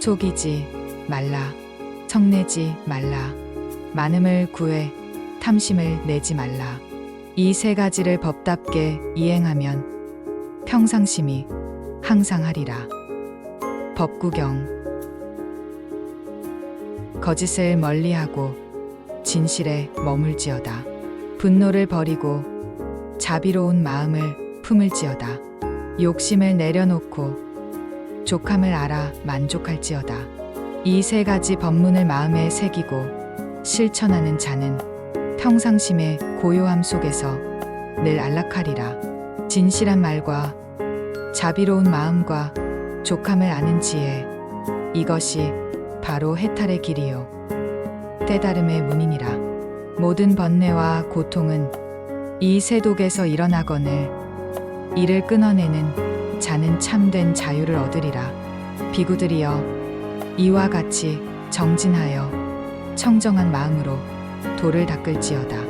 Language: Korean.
속이지 말라. 성내지 말라. 많음을 구해 탐심을 내지 말라. 이 세 가지를 법답게 이행하면 평상심이 항상 하리라. 법구경 거짓을 멀리하고 진실에 머물지어다. 분노를 버리고 자비로운 마음을 품을지어다. 욕심을 내려놓고 족함을 알아 만족할지어다. 이 세 가지 법문을 마음에 새기고 실천하는 자는 평상심의 고요함 속에서 늘 안락하리라. 진실한 말과 자비로운 마음과 족함을 아는 지혜 이것이 바로 해탈의 길이요 때다름의 문이니라 모든 번뇌와 고통은 이 세독에서 일어나거늘 이를 끊어내는 자는 참된 자유를 얻으리라. 비구들이여 이와 같이 정진하여 청정한 마음으로 돌을 닦을지어다